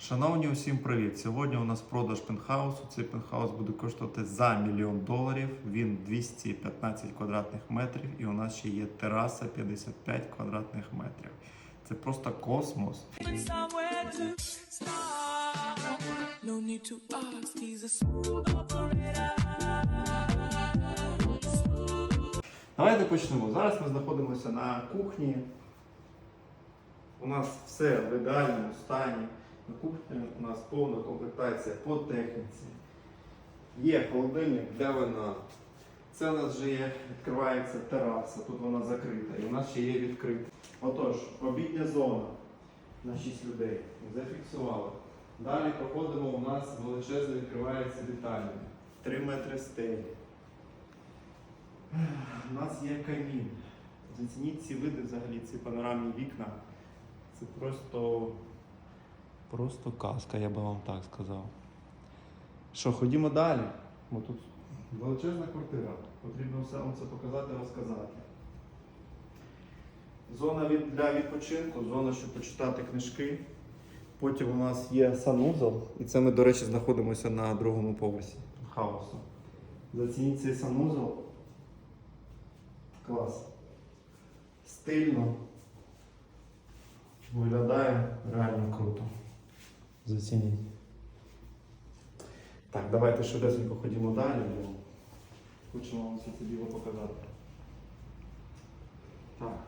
Шановні, усім привіт! Сьогодні у нас продаж пентхаусу. Цей пентхаус буде коштувати за мільйон доларів. Він 215 квадратних метрів, і у нас ще є тераса 55 квадратних метрів. Це просто космос. Давайте почнемо. Зараз ми знаходимося на кухні. У нас все в ідеальному стані. На кухні у нас повна комплектація по техніці. Є холодильник для вина. Це у нас вже є, відкривається тераса, тут вона закрита. І у нас ще є відкрита. Отож, обідня зона на 6 людей. Зафіксували. Далі проходимо, у нас величезно відкривається вітальня. 3 метри стелі. У нас є камін. Зацініть ці види взагалі, ці панорамні вікна. Це просто. Просто казка, я би вам так сказав. Що, ходімо далі. Бо тут величезна квартира. Потрібно все вам це показати, розказати. Зона від, для відпочинку, зона, щоб почитати книжки. Потім у нас є санузел, і це ми, до речі, знаходимося на другому поверсі хаосу. Зацініть цей санузел. Клас. Стильно. Виглядає реально круто. Зацініть. Так, давайте швидесенько ходімо далі, бо хочемо вам все це діло показати. Так.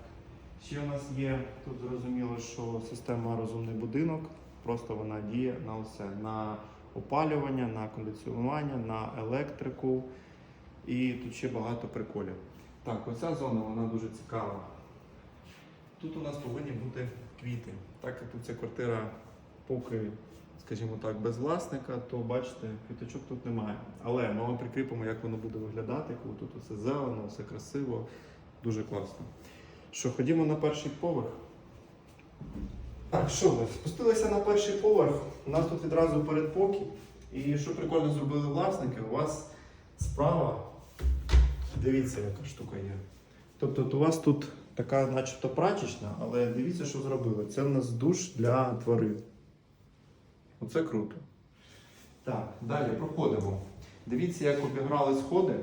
Ще у нас є, тут зрозуміло, що система розумний будинок, просто вона діє на все. На опалювання, на кондиціонування, на електрику. І тут ще багато приколів. Так, оця зона вона дуже цікава. Тут у нас повинні бути квіти. Так як тут ця квартира поки, скажімо так, без власника, то бачите, квіточок тут немає. Але ми вам прикріпимо, як воно буде виглядати, коли тут все зелено, все красиво, дуже класно. Що, ходімо на перший поверх. Так, що ми? Спустилися на перший поверх. У нас тут відразу передпокій. І що прикольно зробили власники, у вас справа. Дивіться, яка штука є. Тобто у вас тут така начебто прачечна, але дивіться, що зробили. Це у нас душ для тварин. Оце круто. Так, далі проходимо. Дивіться, як обіграли сходи.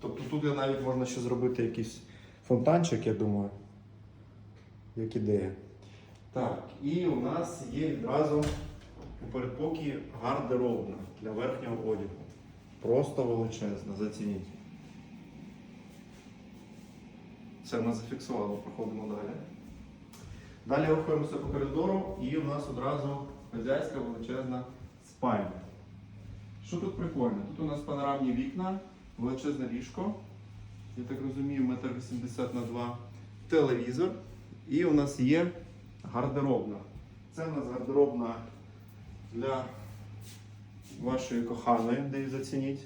Тобто тут навіть можна ще зробити якийсь фонтанчик, я думаю. Як ідея. Так, і у нас є відразу у передпокій гардеробна для верхнього одягу. Просто величезна, зацініть. Це нас зафіксувало, проходимо далі. Далі рухаємося по коридору і у нас одразу хазяйська величезна спальня. Що тут прикольно? Тут у нас панорамні вікна, величезне ліжко, я так розумію, метр 80 на 2, телевізор. І у нас є гардеробна. Це у нас гардеробна для вашої коханої, де її зацініть.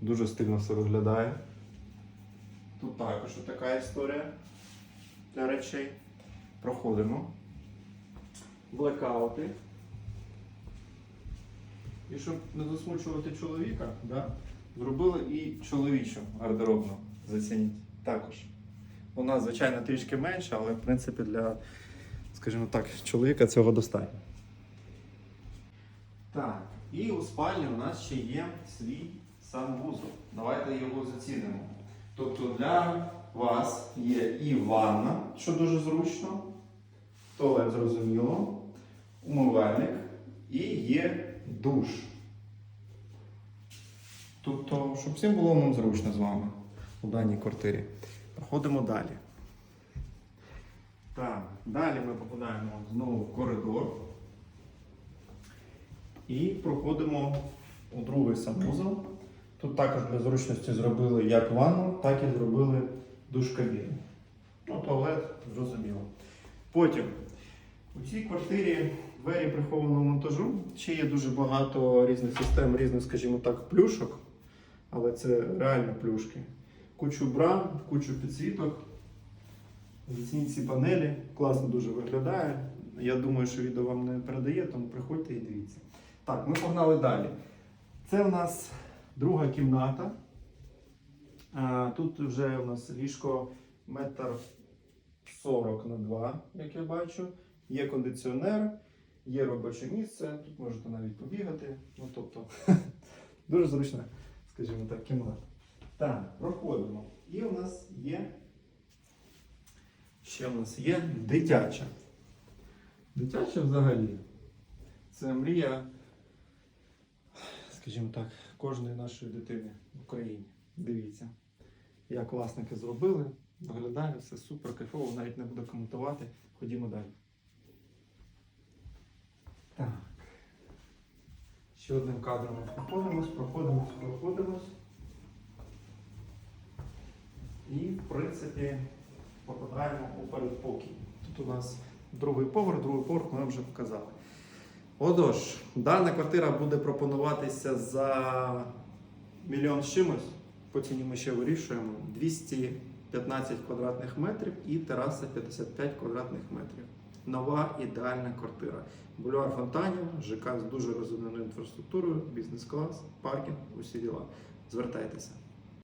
Дуже стильно все виглядає. Тут також така історія для речей. Проходимо. Блекаути. І щоб не засмучувати чоловіка, да, зробили і чоловічу гардеробну. Зацініть. Також. У нас, звичайно, трішки менше, але в принципі для, скажімо так, чоловіка цього достатньо. Так, і у спальні у нас ще є свій санвузол. Давайте його зацінимо. Тобто для вас є і ванна, що дуже зручно, туалет зрозуміло, умивальник і є душ. Тобто, щоб всім було нам зручно з вами у даній квартирі. Проходимо далі. Так, далі ми попадаємо знову в коридор. І проходимо у другий санвузол. Тут також для зручності зробили як ванну, так і зробили душ-кабіну. Ну, туалет, зрозуміло. Потім у цій квартирі двері прихованого монтажу. Ще є дуже багато різних систем, різних, скажімо так, плюшок, але це реально плюшки. Кучу брам, кучу підсвіток. Зацініть ці панелі, класно дуже виглядає. Я думаю, що відео вам не передає, тому приходьте і дивіться. Так, ми погнали далі. Це у нас друга кімната. Тут вже у нас ліжко метр 40 на 2, як я бачу. Є кондиціонер, Є робоче місце, тут можете навіть побігати. Ну тобто дуже зручна, скажімо так, кімната. Так, проходимо. І у нас є. Ще у нас є дитяча. Дитяча взагалі. Це мрія, скажімо так, кожної нашої дитини в Україні. Дивіться, як власники зробили. Виглядає все супер кайфово, навіть не буду коментувати. Ходімо далі. Так. Ще одним кадром проходимось, проходимось, проходимось. І, в принципі, попадаємо у передпокій. Тут у нас другий поверх, другий поверх ми вже показали. Отож, дана квартира буде пропонуватися за мільйон з чимось. По ціні ми ще вирішуємо. 215 квадратних метрів і тераса 55 квадратних метрів. Нова ідеальна квартира. Бульвар Фонтанів, ЖК з дуже розвиненою інфраструктурою, бізнес-клас, паркінг, усі діла. Звертайтеся.